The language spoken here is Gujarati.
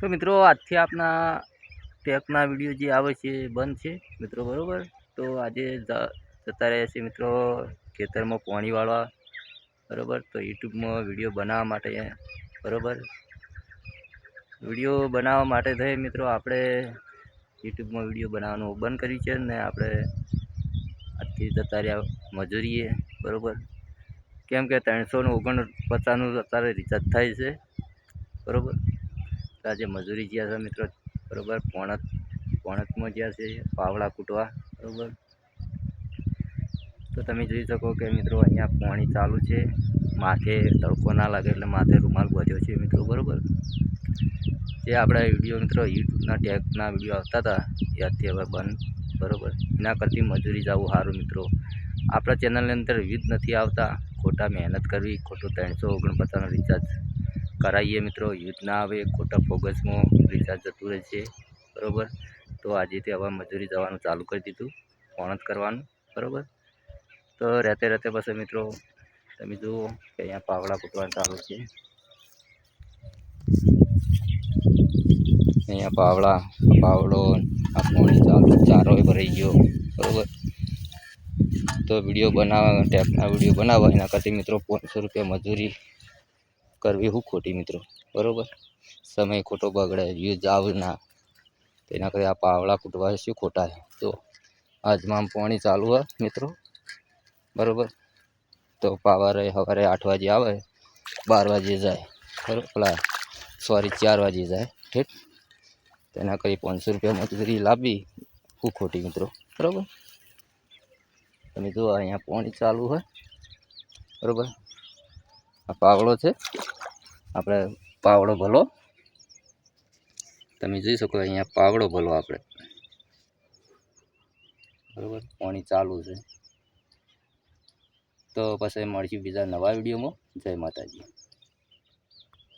તો મિત્રો, આજથી આપના ટેકના વીડિયો જે આવે છે બંધ છે, મિત્રો, બરાબર? તો આજે જતા રહ્યા છે મિત્રો ખેતરમાં પાણી વાળવા, બરાબર? તો યુટ્યુબમાં વીડિયો બનાવવા માટે, બરાબર? વીડિયો બનાવવા માટે થઈ મિત્રો, આપણે યુટ્યુબમાં વીડિયો બનાવવાનું બંધ કર્યું છે ને આપણે આજથી જતા રહ્યા મજૂરીએ, બરાબર? કેમ કે ત્રણસો ને ઓગણપચાસનું અત્યારે રિચાર્જ થાય છે, બરાબર? આજે મજૂરી જ્યાં છે મિત્રો, બરાબર? પોણત, પોણતમાં જ્યાં છે, પાવડા કૂટવા, બરાબર? તો તમે જોઈ શકો કે મિત્રો, અહીંયા પાણી ચાલુ છે. માથે તડકો ના લાગે એટલે માથે રૂમાલ બાંધ્યો છે મિત્રો, બરાબર? જે આપણા વીડિયો મિત્રો, યુટ્યુબના ટેગના વીડિયો આવતા હતા અત્યારે હવે બંધ, બરાબર? એના કરતી મજૂરી જવું સારું મિત્રો. આપણા ચેનલની અંદર વ્યૂઝ નથી આવતા. ખોટા મહેનત કરવી, ખોટું ત્રણસો ઓગણપચાસનું રિચાર્જ કરાવીએ મિત્રો. યુદ્ધ ના આવે ખોટા ફોગસમાં રિચાર્જ જતું રહે છે. બરાબર? તો આજે તે હવે મજૂરી જવાનું ચાલુ કરી દીધું. પોણત કરવાનું. બરાબર? તો રહેતે રહેતે પછી મિત્રો, તમે જુઓ કે અહીંયા પાવડા ફૂટવાનું ચાલુ છે. અહીંયા પાવડા, પાવડો, આ પોણી ચાલુ ચારો ભરાઈ ગયો. બરાબર? તો વીડિયો બનાવવા, ટેપના વીડિયો બનાવવા. એના કરતી મિત્રો, પાંચસો રૂપિયા મજૂરી કરવી હું ખોટી મિત્રો? બરાબર? સમય ખોટો બગડે યુઝ આવ ના. તેના કરી આ પાવડા કૂટવા શું ખોટા છે? તો આજમાં પાણી ચાલુ હોય મિત્રો. બરાબર? તો પાવર સવારે આઠ વાગે આવે, બાર વાગે જાય. બરાબર? પેલા સોરી, ચાર વાગે જાય. ઠીક? તેના કરી પાંચસો રૂપિયા મજૂરી લાવવી હું ખોટી મિત્રો? બરાબર? તમે જુઓ અહીંયા પાણી ચાલુ હોય. બરાબર? આ પાવડો છે. આપણે પાવડો ભલો. તમે જોઈ શકો અહીંયા પાવડો ભલો આપણે. બરાબર? પાણી ચાલુ છે. તો પછી મળીશું બીજા નવા વિડીયોમાં. જય માતાજી.